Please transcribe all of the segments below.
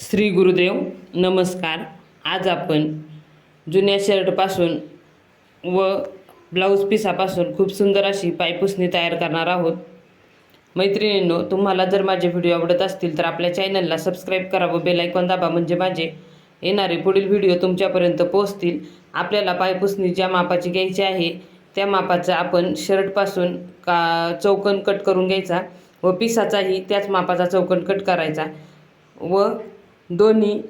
श्री गुरुदेव नमस्कार. आज आपण जुन्या शर्टपासून व ब्लाऊज पिसापासून खूप सुंदर अशी पायपुसणी तयार करणार आहोत. मैत्रिणींनो तुम्हाला जर माझे व्हिडिओ आवडत असतील तर आपल्या चॅनलला सबस्क्राईब करा व बेलायकॉन दाबा म्हणजे माझे येणारे पुढील व्हिडिओ तुमच्यापर्यंत पोहोचतील. आपल्याला पायपुसणी ज्या मापाची घ्यायची आहे त्या मापाचा आपण शर्टपासून का चौकन कट करून घ्यायचा व पिसाचाही त्याच मापाचा चौकन कट करायचा व दोन्ही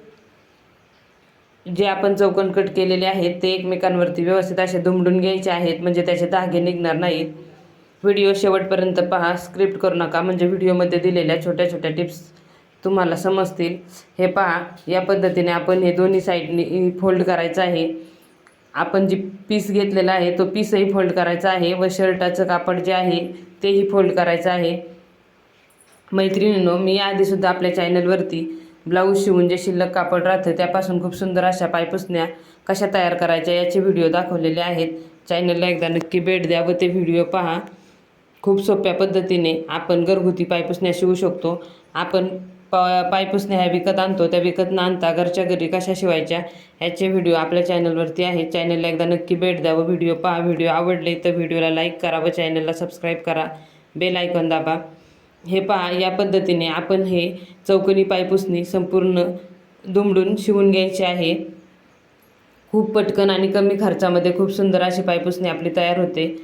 जे आपण चौकन कट केलेले आहेत ते एकमेकांवरती व्यवस्थित असे दुमडून घ्यायचे आहेत म्हणजे त्याचे धागे निघणार नाहीत. व्हिडिओ शेवटपर्यंत पहा स्क्रिप्ट करू नका म्हणजे व्हिडिओमध्ये दिलेल्या छोट्या छोट्या टिप्स तुम्हाला समजतील. हे पहा या पद्धतीने आपण हे दोन्ही साईडनी फोल्ड करायचं आहे. आपण जी पीस घेतलेला आहे तो पीसही फोल्ड करायचा आहे व शर्टाचं कापड जे आहे तेही फोल्ड करायचं आहे. मैत्रिणींनो मी आधीसुद्धा आपल्या चॅनलवरती ब्लाऊज शिवून जे शिल्लक कापड राहतं त्यापासून खूप सुंदर अशा पायपुसण्या कशा तयार करायच्या याचे व्हिडिओ दाखवलेले आहेत. चॅनलला एकदा नक्की भेट द्या व ते व्हिडिओ पहा. खूप सोप्या पद्धतीने आपण घरगुती पायपुसण्या शिवू शकतो. आपण पा पायपुसण्या ह्या विकत आणतो त्या विकत न आणता घरच्या घरी कशा शिवायच्या ह्याचे व्हिडिओ आपल्या चॅनलवरती आहेत. चॅनलला एकदा नक्की भेट द्या व व्हिडिओ पहा. व्हिडिओ आवडले तर व्हिडिओला लाईक करा व चॅनलला सबस्क्राईब करा. बेल आयकॉन दाबा. हे पहा या पद्धतीने आपण हे चौकोनी पायपुसणी संपूर्ण दुमडून शिवून घ्यायचे आहे. खूप पटकन आणि कमी खर्चामध्ये खूप सुंदर अशी पायपुसणी आपली तयार होते.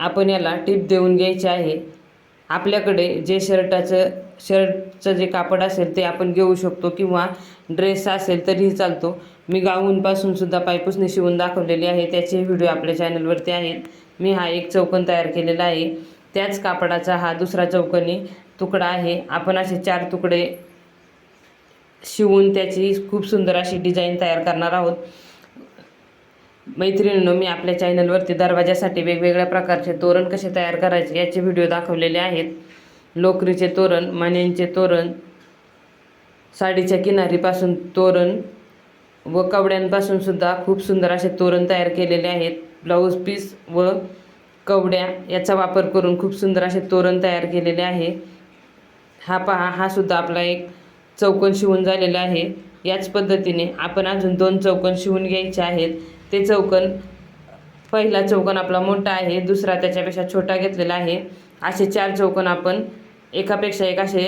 आपण याला टिप देऊन घ्यायचे आहे. आपल्याकडे जे शर्टाचं शर्टचं जे कापड असेल ते आपण घेऊ शकतो किंवा ड्रेस असेल तरीही चालतो. मी गाऊनपासून सुद्धा पायपुसणी शिवून दाखवलेली आहे. त्याचे व्हिडिओ आपल्या चॅनलवरती आहेत. मी हा एक चौकन तयार केलेला आहे. त्याच कापडाचा हा दुसरा चौकनी तुकडा आहे. आपण असे चार तुकडे शिवून त्याची खूप सुंदर अशी डिझाईन तयार करणार आहोत. मैत्रिणींनो मी आपल्या चॅनलवरती दरवाजासाठी वेगवेगळ्या प्रकारचे तोरण कसे तयार करायचे याचे व्हिडिओ दाखवलेले आहेत. लोकरीचे तोरण मण्यांचे तोरण साडीच्या किनारीपासून तोरण व कवड्यांपासून सुद्धा खूप सुंदर असे तोरण तयार केलेले आहेत. ब्लाऊज पीस व कवड्या याचा वापर करून खूप सुंदर असे तोरण तयार केलेले आहे. हा पहा हा सुद्धा आपला एक चौकन शिवून झालेला आहे. याच पद्धतीने आपण अजून दोन चौकन शिवून घ्यायचे आहेत. ते चौकन पहिला चौकन आपला मोठा आहे दुसरा त्याच्यापेक्षा छोटा घेतलेला आहे. असे चार चौकन आपण एकापेक्षा एक असे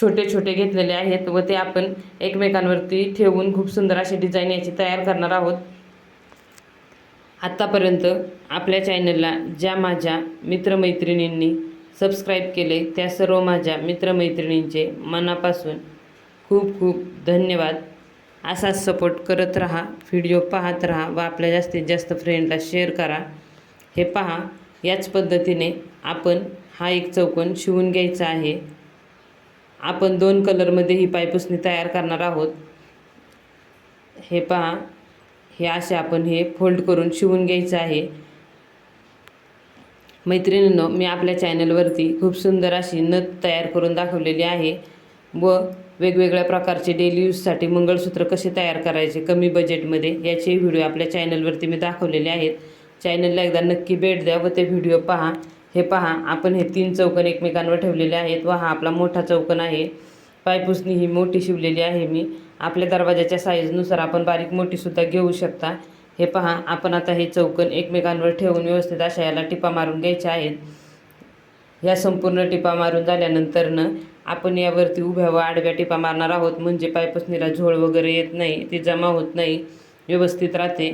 छोटे छोटे घेतलेले आहेत व ते आपण एकमेकांवरती ठेवून खूप सुंदर अशी डिझाईन याची तयार करणार आहोत. आत्तापर्यंत आपल्या चॅनलला ज्या माझ्या मित्रमैत्रिणींनी सबस्क्राईब केले त्या सर्व माझ्या मित्रमैत्रिणींचे मनापासून खूप खूप धन्यवाद. असाच सपोर्ट करत राहा व्हिडिओ पाहत राहा व आपल्या जास्तीत जास्त फ्रेंडला शेअर करा. हे पहा याच पद्धतीने आपण हा एक चौकोन शिवून घ्यायचा आहे. आपण दोन कलरमध्ये ही पायपुसणी तयार करणार आहोत. हे पहा. हे असे आपण हे फोल्ड करून शिवून घ्यायचं आहे. मैत्रिणींनो मी आपल्या चॅनलवरती खूप सुंदर अशी नथ तयार करून दाखवलेली आहे व वेगवेगळ्या प्रकारचे डेली यूजसाठी मंगळसूत्र कसे तयार करायचे कमी बजेटमध्ये याचे व्हिडिओ आपल्या चॅनलवरती मी दाखवलेले आहेत. चॅनलला एकदा नक्की भेट द्या व ते व्हिडिओ पहा. हे पहा आपण हे तीन चौकन एकमेकांवर ठेवलेले आहेत. व हा आपला मोठा चौकन आहे. पायपुसणी ही मोठी शिवलेली आहे मी. आपल्या दरवाजाच्या साईजनुसार आपण बारीक मोठीसुद्धा घेऊ शकता. हे पहा आपण आता हे चौकन एकमेकांवर ठेवून व्यवस्थित अशा याला टिपा मारून घ्यायच्या आहेत. ह्या संपूर्ण टिपा मारून झाल्यानंतरनं आपण यावरती उभ्या व आडव्या टिपा मारणार आहोत. म्हणजे पायपुसणीला झोळ वगैरे येत नाही ती जमा होत नाही. व्यवस्थित राहते.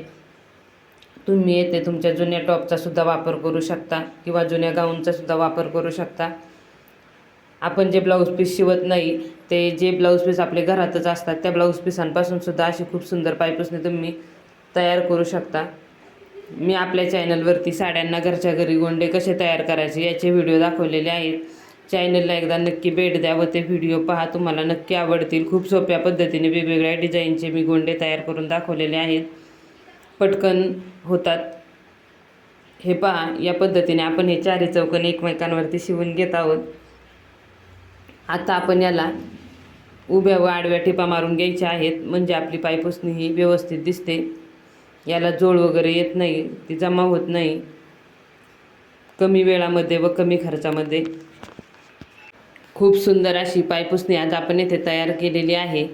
तुम्ही येथे तुमच्या जुन्या टॉपचासुद्धा वापर करू शकता किंवा जुन्या गाऊनचासुद्धा वापर करू शकता. आपण जे ब्लाऊज पीस शिवत नाही ते जे ब्लाऊज पीस आपले घरातच असतात त्या ब्लाऊज पिसांपासूनसुद्धा अशी खूप सुंदर पायपुसणी तुम्ही तयार करू शकता. मी आपल्या चॅनलवरती साड्यांना घरच्या घरी गोंडे कसे तयार करायचे याचे व्हिडिओ दाखवलेले आहेत. चॅनलला एकदा नक्की भेट द्या व ते व्हिडिओ पहा. तुम्हाला नक्की आवडतील. खूप सोप्या पद्धतीने वेगवेगळ्या डिझाईनचे मी गोंडे तयार करून दाखवलेले आहेत. पटकन होतात. हे पहा या पद्धतीने आपण हे चारी चौकन एकमेकांवरती शिवून घेत आहोत. आता आपण याला उभ्या व आडव्या टिपा मारून घ्यायच्या आहेत म्हणजे आपली पायपुसणी ही व्यवस्थित दिसते. याला जोड वगैरे येत नाही ती जमा होत नाही. कमी वेळामध्ये व कमी खर्चामध्ये. खूप सुंदर अशी पायपुसणी आज आपण येथे तयार केलेली आहे.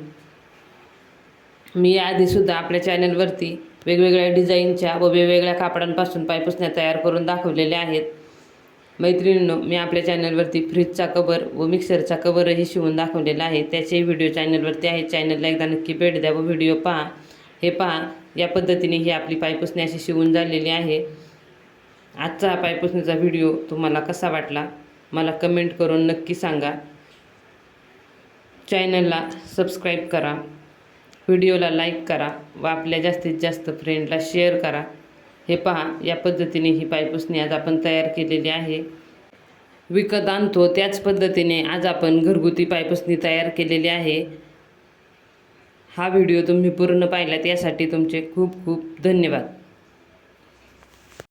मी याआधीसुद्धा आपल्या चॅनलवरती वेगवेगळ्या डिझाईनच्या व वेगवेगळ्या कापडांपासून पायपुसण्या तयार करून दाखवलेल्या आहेत. मैत्रिणींनो मी आपल्या चॅनलवरती फ्रीजचा कवर व मिक्सरचा कवरही शिवून दाखवलेला आहे. त्याचे व्हिडिओ चॅनलवरती आहे चॅनलला एकदा नक्की भेट द्या व व्हिडिओ पहा. हे पहा या पद्धतीने ही आपली पायपुसणी अशी शिवून झालेली आहे. आजचा हा पायपुसणीचा व्हिडिओ तुम्हाला कसा वाटला मला कमेंट करून नक्की सांगा. चॅनलला सबस्क्राईब करा. व्हिडिओला लाईक करा व आपल्या जास्तीत जास्त फ्रेंडला शेअर करा. हे पहा या पद्धतीने ही पायपुसणी आज आपण तयार केलेली आहे. विकत आणतो त्याच पद्धतीने आज आपण घरगुती पायपुसणी तयार केलेली आहे. हा व्हिडिओ तुम्ही पूर्ण पाहिलात यासाठी तुमचे खूप खूप धन्यवाद.